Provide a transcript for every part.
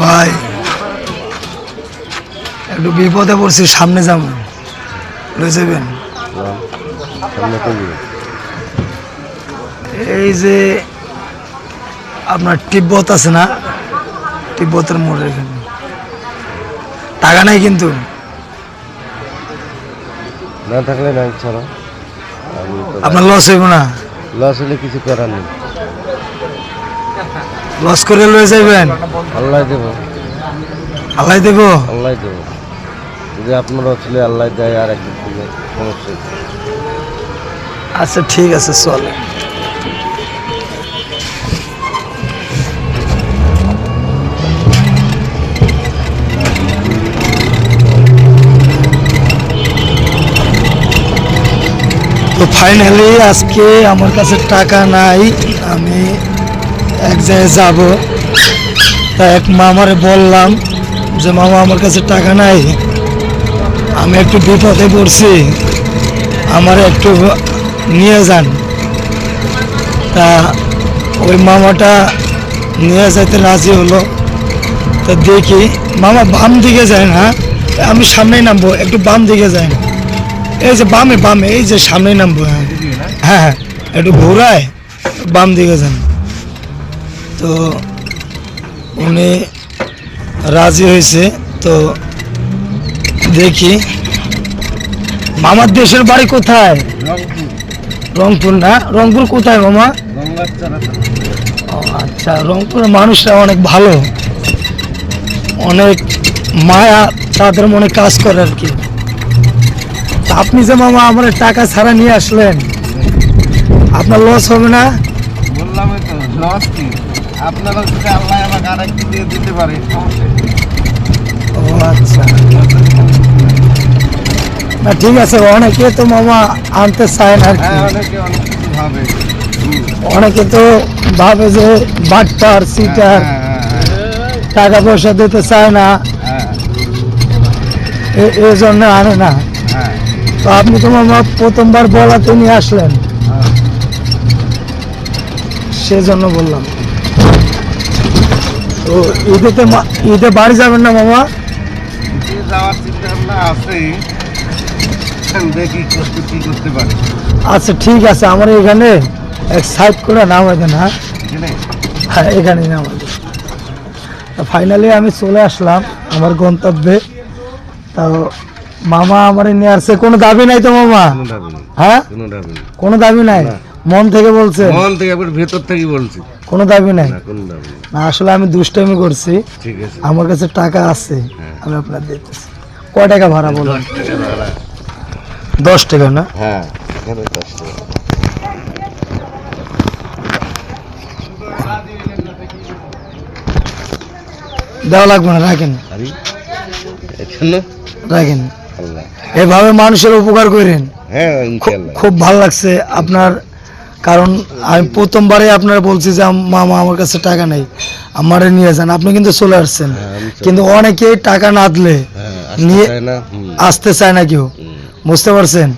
ভাই একটু বিপদে পড়ছি সামনে যাব। লয়ে যাবেন? এই যে আপনার তিব্বত আছে না তিব্বতের মোড়ের এখানে। টাকা নাই কিন্তু। না থাকলে ছাড়া। আপনার লস হইব না। লস হলে কিছু করার নেই। লস করে লয়ে যাবেন আল্লাহ দেবো। আল্লাহ দেবো? আল্লাহ দেবো। যদি আপনার আসলে আল্লাহ দেয় আর একদিন সমস্যা আচ্ছা ঠিক আছে চলে। তো ফাইনালি আজকে আমার কাছে টাকা নাই আমি এক জায়গায় যাব। তা এক মামারে বললাম যে, মামা, আমার কাছে টাকা নাই। আমি একটু বিপদে পড়ছি। আমার একটু নিয়ে যান। তা ওই মামাটা নিয়ে যেতে রাজি হলো। তা দেখি, মামা বাম দিকে যায় না, আমি সামনেই নামবো, একটু বাম দিকে যায় না। এই যে বামে বামে, এই যে সামনেই নামবো। হ্যাঁ হ্যাঁ একটু ঘোরায়, বাম দিকে যান। তো উনি রাজি হয়েছে, তো দেখি। মামার দেশের বাড়ি কোথায়? রংপুর না? রংপুর কোথায় মামা? আচ্ছা রংপুরের মানুষরা অনেক ভালো। অনেক মায়া তাদের মনে কাজ করে আর কি। আপনি যে মামা আমার টাকা ছাড়া নিয়ে আসলেন, আপনার লস হবে না? আপনারা যদি আল্লাহ আমাকে আর একটু দিয়ে দিতে পারে সমস্যা ও আচ্ছা। না ঠিক আছে অনেকে তো মামা আনতে চায় না হ্যাঁ অনেকে অনেক কিছু ভাবে। অনেকে তো ভাবে যে বাটপার সিটার হ্যাঁ, হ্যাঁ, টাকা পয়সা দিতে চায় না। এই জন্য আনে না। তো আপনি তো মামা প্রথমবার বলাতে নিয়ে আসলেন। সেজন্য বললাম। তো ঈদেতে মা- ঈদে বাড়ি যাবেন না মামা? যাওয়ার চিন্তা ভাবনা আছে দেখি কি করতে পারে। আচ্ছা ঠিক আছে আমার এখানে এক সাইড করে নামাই দেন হ্যাঁ? হ্যাঁ এখানেই নামাই দেন ফাইনালি আমি চলে আসলাম আমার গন্তব্যে। তো মামা আমার নিয়ে আসছে। কোনো দাবি নাই তো মামা? হ্যাঁ? কোনো দাবি কোনো দাবি নাই? না। মন থেকে বলছে মন থেকে আবার ভেতর থেকে বলছি। কোনো দাবি নাই? না আসলে আমি দুষ্টামি করছি। ঠিক আছে। আমার কাছে টাকা আছে হ্যাঁ। আমি আপনার দিতেছি। কয় টাকা ভাড়া বলুন? দশ টাকা ভাড়া। দশ টাকা না? হ্যাঁ এখানে দশ টাকা। দেওয়া লাগবে না রাখেন। রাখেন। এভাবে মানুষের উপকার করেন। হ্যাঁ খুব ভালো লাগছে আপনার কারণ আমি প্রথমবারে আপনার বলছি যে মামা আমার কাছে টাকা নেই আমারে নিয়ে যান। আপনি কিন্তু চলে আসছেন। হ্যাঁ, কিন্তু অনেকে টাকা না দিলে হ্যাঁ নিয়ে- আসতে চায় না কেউ। বুঝতে পারছেন?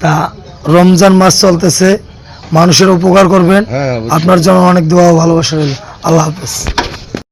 তা রমজান মাস চলতেছে মানুষের উপকার করবেন। হ্যাঁ আপনার জন্য অনেক দোয়া ভালোবাসা রইল। আল্লাহ হাফেজ।